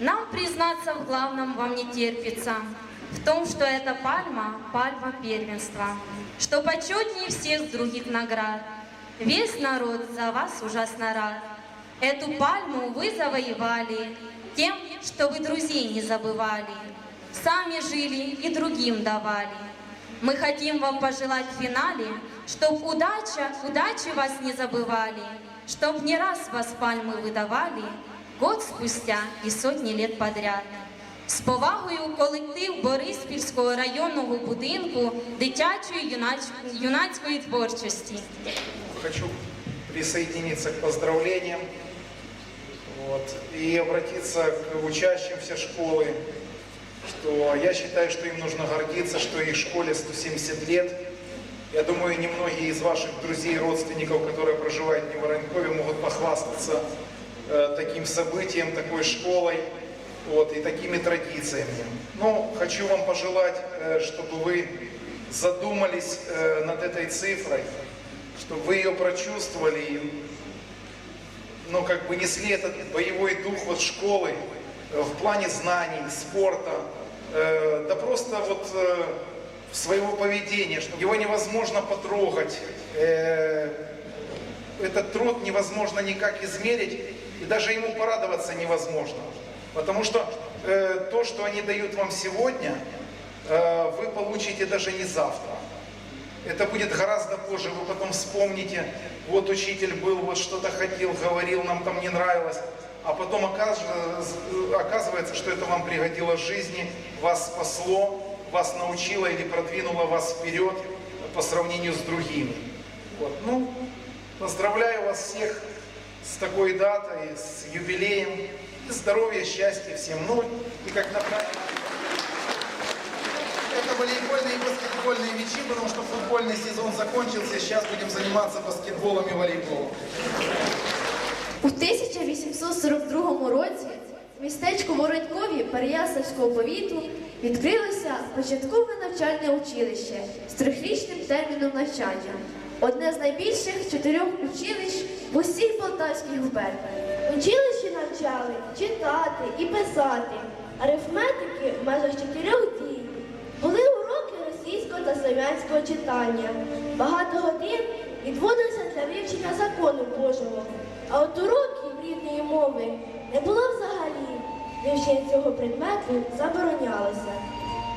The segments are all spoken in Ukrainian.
Нам признаться в главном вам не терпится, в том, что эта пальма – пальма первенства, что почетнее всех других наград. Весь народ за вас ужасно рад. Эту пальму вы завоевали тем, что вы друзей не забывали, сами жили и другим давали. Мы хотим вам пожелать в финале, чтоб удача, удачи вас не забывали, чтоб не раз вас пальмы выдавали, год спустя і сотні літ подряд. З повагою колектив Бориспільського районного будинку дитячої юнацької творчості. Хочу присоединиться к поздравлениям вот, и обратиться к учащимся школы, что я считаю, что им нужно гордиться, что их школе 170 лет. Я думаю, немногие из ваших друзей родственников, которые проживают в Воронькове, могут похвастаться э, таким событием, такой школой вот, и такими традициями. Но хочу вам пожелать, э, чтобы вы задумались э, над этой цифрой, чтобы вы ее прочувствовали, и, ну, как бы несли этот боевой дух вот школы в плане знаний, спорта, да просто вот своего поведения, что его невозможно потрогать, этот труд невозможно никак измерить, и даже ему порадоваться невозможно. Потому что э, то, что они дают вам сегодня, э, вы получите даже не завтра. Это будет гораздо позже, вы потом вспомните, вот учитель был, вот что-то хотел, говорил, нам там не нравилось. А потом оказ- оказывается, что это вам пригодилось в жизни, вас спасло, вас научило или продвинуло вас вперед по сравнению с другими. Вот. Ну, поздравляю вас всех с такой датой, с юбилеем. И здоровья, счастья всем. Ну, и как на праздник. Это волейбольные и баскетбольные мячи, потому что футбольный сезон закончился. Сейчас будем заниматься баскетболом и волейболом. У 1842 році в містечку Воронькові Переяславського повіту відкрилося початкове навчальне училище з трьохрічним терміном навчання. Одне з найбільших чотирьох училищ в усій Полтавській губернії. Училищі навчали читати і писати, арифметики в межах чотирьох дій. Були уроки російського та слов'янського читання. Багато годин відводилося для вивчення закону Божого. А от уроків рідної мови не було взагалі. Вивчення цього предмету заборонялося.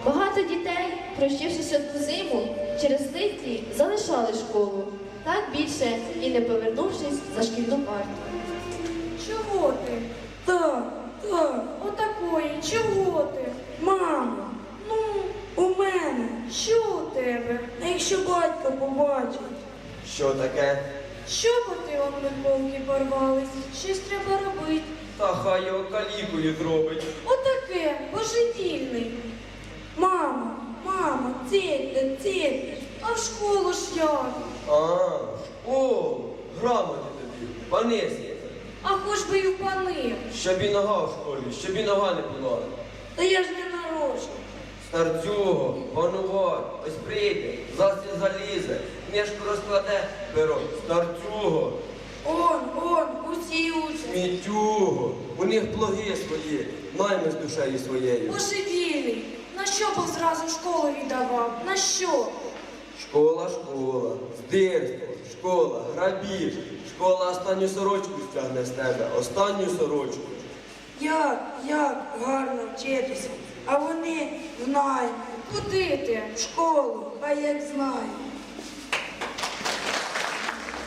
Багато дітей, прощившись одну зиму, через листі залишали школу, так більше і не повернувшись за шкільну парту. Чого ти? Так, так, отакої, чого ти? Мамо, ну, у мене, що у тебе? А якщо батько побачить? Що таке? Що бо ти он футболки порвались? Щось треба робити. Та хай його калікою зробить. Отаке, божевільний. Мама, мама, цільте, цільте. А в школу ж як? А, о, грамоти тобі, пани світи. А хоч би й впанив. Щоб і нога в школі, щоб і нога не була. Та я ж не нарочно. Старцюго, панувай, ось прийде, застіль залізе, книжку розкладе, перо. Старцюго, Он, он, усі учні. смітюго, у них плоги свої, найми з душею своєю. Божевільний. На що б зразу школу віддавав? На що? Школа, школа, здирство, школа, грабіж, школа останню сорочку стягне з тебе, останню сорочку. Як, як гарно вчитися. А вони знають. Куди ти? В школу, а як знаю.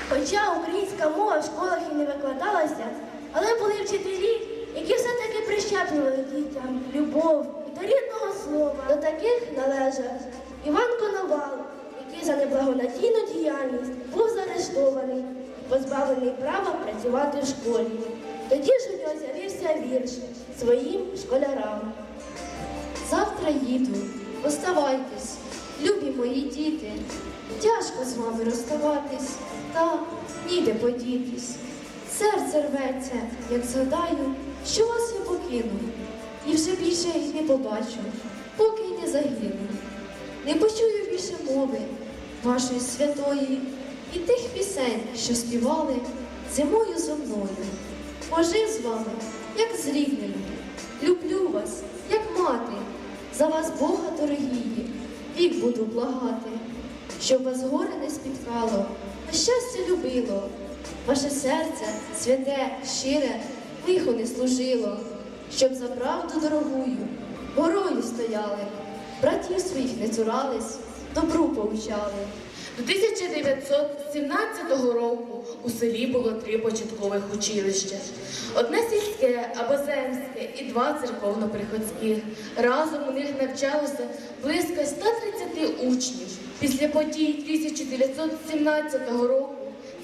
Хоча українська мова в школах і не викладалася, але були вчителі, які все-таки прищеплювали дітям любов рідного слова. До таких належав Іван Коновал, який за неблагонадійну діяльність був заарештований позбавлений права працювати в школі. Тоді ж у нього з'явився вірш своїм школярам. Завтра їду, оставайтесь, любі мої діти. Тяжко з вами розставатись, та ніде подітись. Серце рветься, як згадаю, що вас я покину, і вже більше їх не побачу, поки й не загину. Не почую більше мови вашої святої і тих пісень, що співали зимою зо мною. Пожив з вами, як з рідними. вас, Бога дорогії, вік буду благати, щоб вас горе не спіткало, а щастя любило. Ваше серце святе, щире, лихо не служило, щоб за правду дорогую горою стояли, братів своїх не цурались, добру повчали. До 1917 року у селі було три початкових училища. Одне сільське або земське і два церковно-приходських. Разом у них навчалося близько 130 учнів. Після подій 1917 року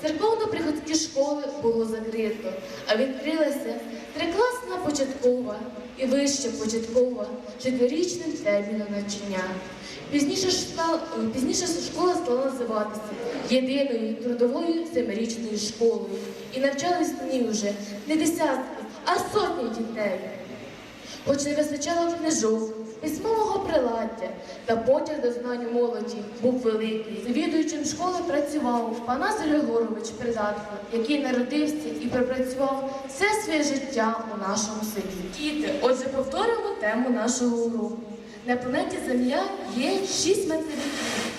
церковно-приходські школи було закрито, а відкрилася трикласна початкова і вища початкова четверічним терміном навчання. Пізніше, ж е, пізніше школа стала називатися єдиною трудовою семирічною школою. І навчались в ній вже не десятки, а сотні дітей. Хоч не вистачало книжок, письмового приладдя та потяг до знань молоді був великий. Завідуючим школи працював Панас Григорович Придатко, який народився і пропрацював все своє життя у нашому селі. Діти, отже, повторимо тему нашого уроку. На планеті Земля є шість материків.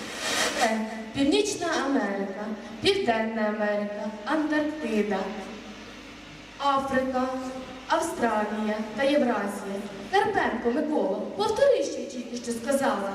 Північна Америка, Південна Америка, Антарктида, Африка, Австралія та Євразія. Карпенко Микола, повтори, що тільки що сказала.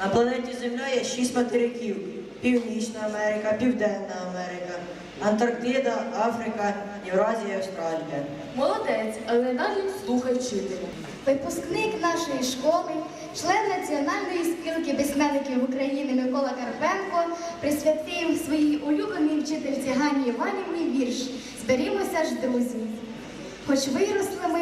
На планеті Земля є шість материків: Північна Америка, Південна Америка, Антарктида, Африка, Євразія, Австралія. Молодець, але далі слухай вчителя. Випускник нашої школи, член Національної спілки письменників України Микола Карпенко присвятив своїй улюбленій вчительці Гані Іванівні вірш Зберімося ж, друзі. Хоч виросли ми,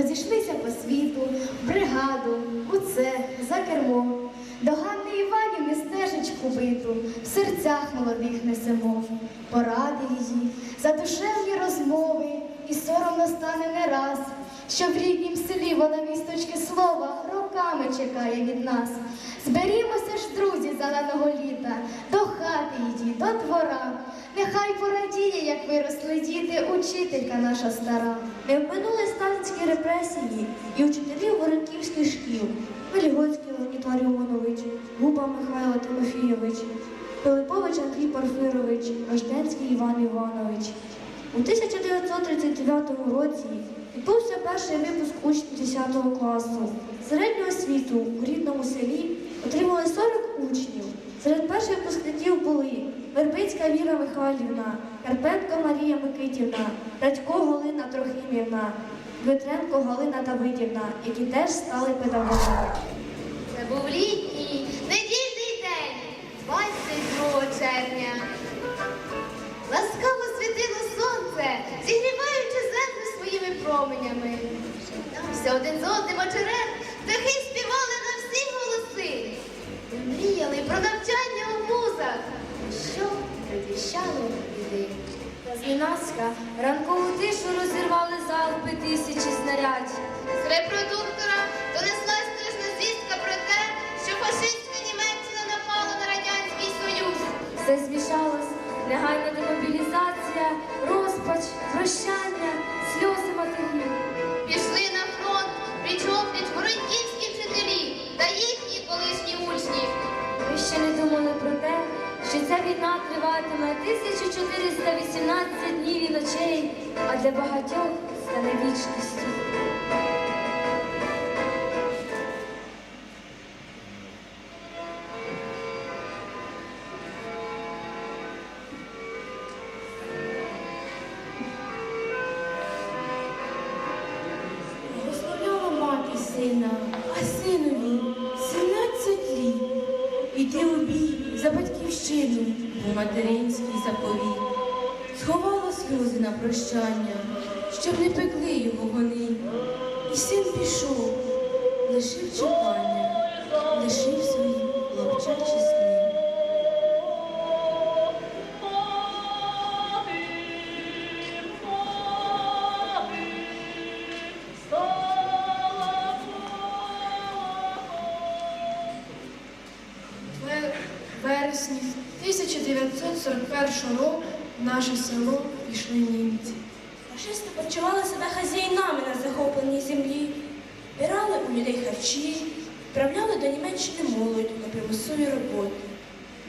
розійшлися по світу, бригаду, у це, за кермо. До Ганни Іванівни стежечку биту, в серцях молодих несемо. Поради її, за душевні розмови, і соромно стане не раз, що в ріднім селі вона вісточки слова роками чекає від нас. Зберімося ж, друзі, зеленого літа, до хати її, до двора. Нехай порадіє, як виросли діти, учителька наша стара. Не вминули сталінські репресії і учителів воронківських шкіл. Велігоцький Леонід Ларіонович, Губа Михайло Тимофійович, Пилипович Андрій Порфирович, Рожденський Іван Іванович. У 1939 році відбувся перший випуск учнів 10 класу. Середню освіту у рідному селі отримали 40 учнів. Серед перших випускників були Вербицька Віра Михайлівна, Карпенко Марія Микитівна, Радько Галина Трохимівна, Дмитренко Галина Давидівна, які теж стали педагогами. Це був літній недільний день, 22 червня. Променями. Все один з одним очерет, птахи співали на всі голоси. Мріяли про навчання у вузах, що предвіщало біди. Зненацька ранкову тишу розірвали залпи тисячі снарядів. З репродуктора донеслась тижна звістка про те, що фашистська Німеччина напала на Радянський Союз. Все змішалось, негайна демобілізація, розпач, прощання, Пішли на фронт, причоплять воронківські вчителі та їхні колишні учні. Ми ще не думали про те, що ця війна триватиме 1418 днів і ночей, а для багатьох стане вічністю. Батьківщину, у материнський заповіт. Сховала сльози на прощання, щоб не пекли його вони. І син пішов, лишив чекання, лишив свої хлопчачі сни. 1941 в наше село пішли німці. Фашисти почували себе хазяїнами на захопленій землі, бирали у людей харчі, відправляли до Німеччини молодь на примусові роботи,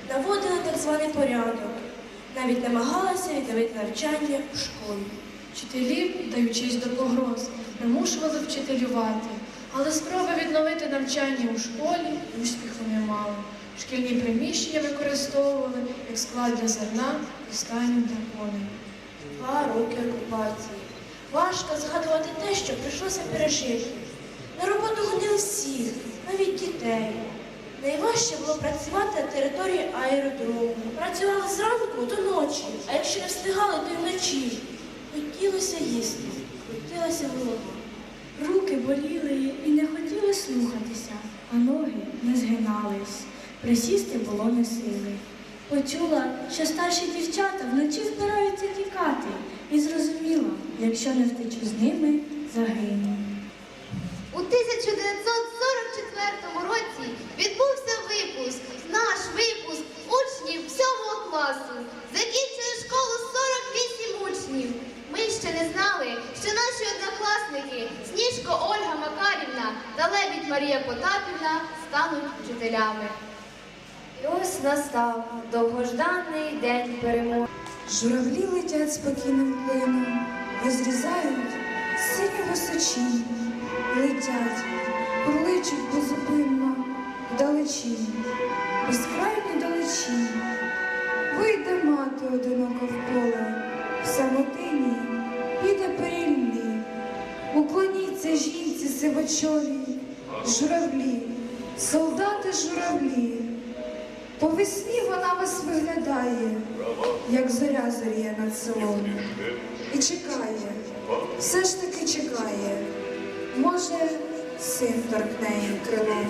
наводили так званий порядок, навіть намагалися відновити навчання у школі. Вчителі, даючись до погроз, примушували вчителювати, але спроби відновити навчання у школі успіху не мали. Шкільні приміщення використовували як склад для зерна і станів для. Два роки окупації. Важко згадувати те, що прийшлося пережити. На роботу ходили всіх, навіть дітей. Найважче було працювати на території аеродрому. Працювали зранку до ночі, а якщо не встигали, то й вночі. Хотілося їсти, крутилася голова. Руки боліли і не хотіли слухатися, а ноги не згинались. Присісти було не сили. Почула, що старші дівчата вночі збираються тікати, і зрозуміла, якщо не втечу з ними, загину. У 1944 році відбувся випуск, наш випуск учнів 7 класу. Закінчили школу 48 учнів. Ми ще не знали, що наші однокласники Сніжко Ольга Макарівна та Лебідь Марія Потапівна стануть вчителями. Ось настав довгожданий день перемоги. Журавлі летять спокійним плином, розрізають сині височі, летять, проличуть безупинно вдалечі, безкрайні далечі. Вийде мати одиноко в поле, в самотині піде перільні. Уклоніться жінці сивочолі, журавлі, солдати журавлі. По весні вона вас виглядає, як зоря зоріє над селом. І чекає, все ж таки чекає. Може, син торкне їм крилом.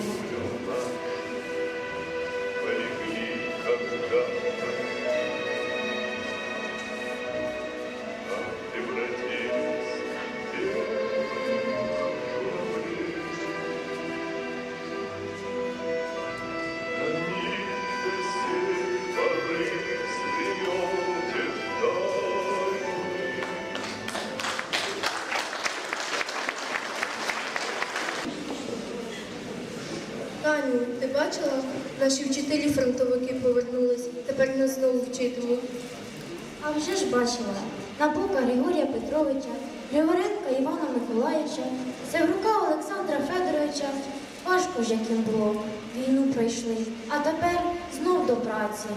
Таню, ти бачила? Наші вчителі фронтовики повернулись. Тепер нас знову вчитимуть. А вже ж бачила Набука Григорія Петровича, Григоренка Івана Миколаївича, Севрука Олександра Федоровича. Важко ж як їм було, війну пройшли, а тепер знов до праці.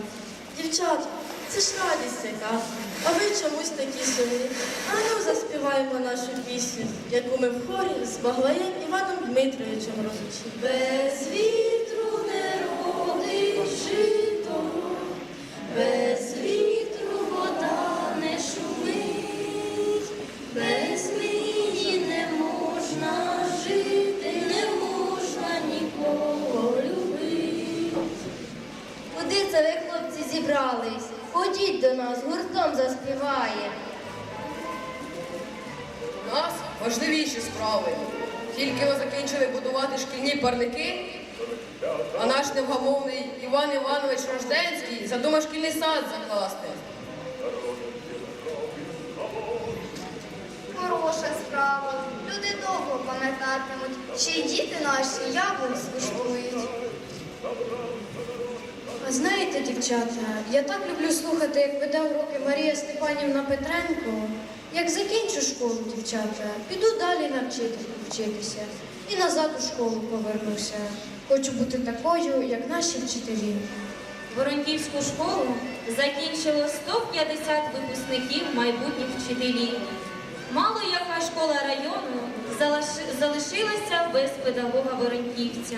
Дівчата, це ж радість яка. А ви чомусь такі сумні. А ну заспіваємо нашу пісню, яку ми в хорі з Баглаєм Іваном Дмитровичем розучили. Без вітру не родить жито, без вітру вода не шумить, без мені не можна жити, не можна нікого любити. Куди це ви, хлопці, зібрались? Ходіть до нас, гуртом заспіваємо. У нас важливіші справи. Тільки ми закінчили будувати шкільні парники, а наш невгамовний Іван Іванович Рожденський задумав шкільний сад закласти. Хороша справа. Люди довго пам'ятатимуть, ще й діти наші яблунь скуштують. А знаєте, дівчата, я так люблю слухати, як веде уроки Марія Степанівна Петренко. Як закінчу школу, дівчата, піду далі на вчительку вчитися. І назад у школу повернуся. Хочу бути такою, як наші вчителі. Воронківську школу закінчило 150 випускників майбутніх вчителів. Мало яка школа району залишилася без педагога Воронківця.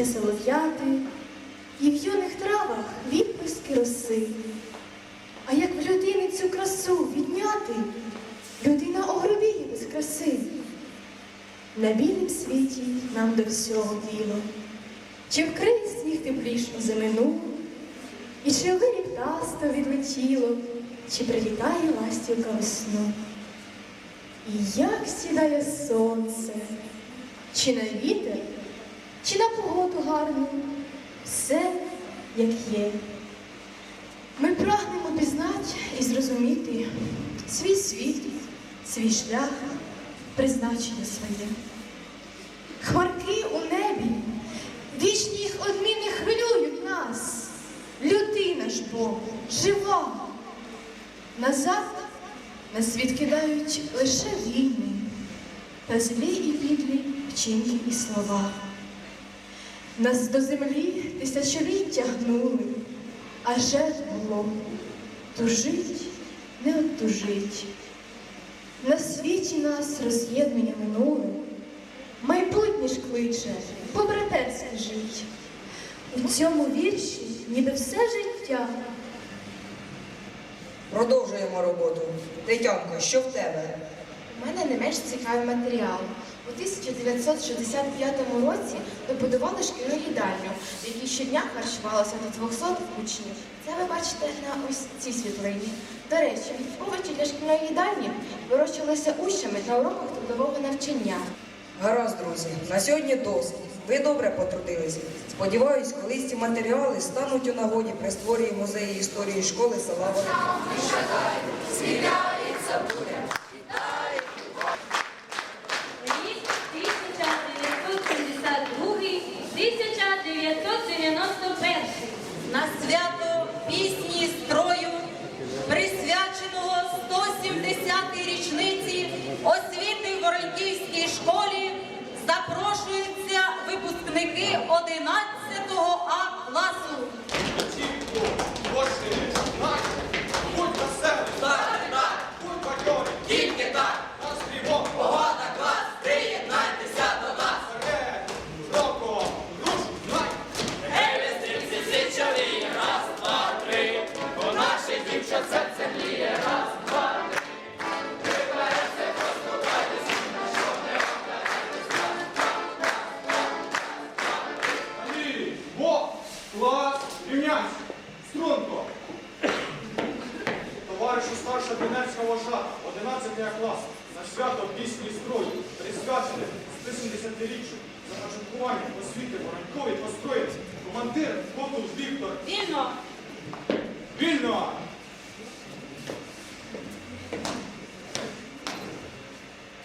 пісня солов'яти, і в юних травах відпуски роси. А як в людини цю красу відняти? Людина огробіє без краси. На білім світі нам до всього діло. Чи вкриє сніг тепліш зимину? І чи вирі птасто відлетіло, чи прилітає ластівка весну? І як сідає сонце, чи на вітер, чи на погоду гарну, все як є. Ми прагнемо пізнати і зрозуміти свій світ, свій шлях, призначення своє. Хмарки у небі, вічні їх одміни хвилюють нас. Людина ж Бог, жива. Назад на світ кидають лише війни, та злі і підлі вчинки і слова. Нас до землі тисячоліття гнули, а жертв було тужить, не оттужить. На світі нас роз'єднання минуле, майбутнє ж кличе, по-братерськи жить. У цьому вірші ніби все життя. Продовжуємо роботу. Тетянко, що в тебе? У мене не менш цікавий матеріал. У 1965 році добудували шкільну їдальню, в якій щодня харчувалося до 200 учнів. Це ви бачите на ось цій світлині. До речі, овочі для шкільної їдальні вирощувалися учнями на уроках трудового навчання. Гаразд, друзі, на сьогодні досить. Ви добре потрудилися. Сподіваюсь, колись ці матеріали стануть у нагоді при створенні музею історії школи села Володимир. Рік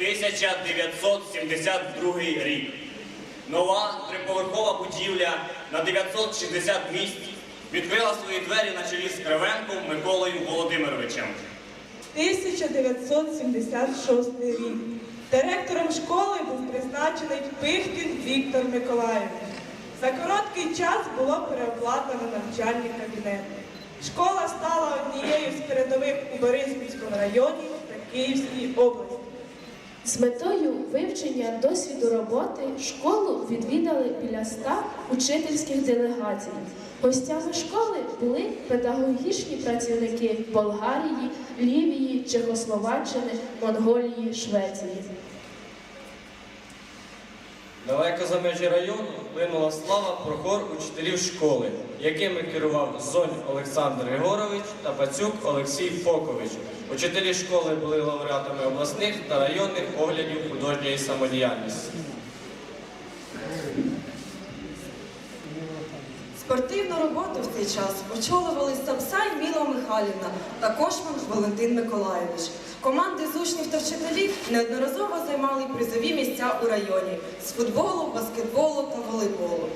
1972 рік. Нова триповерхова будівля на 960 місць відкрила свої двері на чолі з Кривенком Миколою Володимировичем. 1976 рік. Директором школи був призначений Пихтін Віктор Миколаївич. За короткий час було переобладнано навчальні кабінети. Школа стала однією з передових у Бориспільському районі та Київській області. З метою вивчення досвіду роботи школу відвідали біля ста учительських делегацій. Гостями школи були педагогічні працівники Болгарії, Лівії, Чехословаччини, Монголії, Швеції. Далеко за межі району линула слава про хор учителів школи, якими керував Зонь Олександр Григорович та Пацюк Олексій Фокович. Учителі школи були лауреатами обласних та районних оглядів художньої самодіяльності. Спортивну роботу в цей час очолювали Сапсай Міла Михайлівна та Кошман Валентин Миколаєвич. Команди учнів та вчителів неодноразово займали призові місця у районі з футболу, баскетболу та волейболу.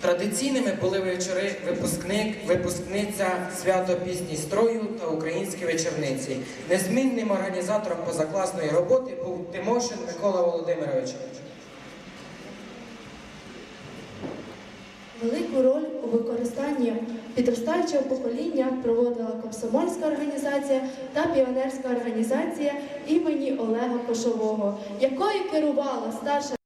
Традиційними були вечори випускник, випускниця, свято пісні строю та українські вечорниці. Незмінним організатором позакласної роботи був Тимошин Микола Володимирович. Велику роль у використанні підростаючого покоління проводила комсомольська організація та піонерська організація імені Олега Кошового, якою керувала старша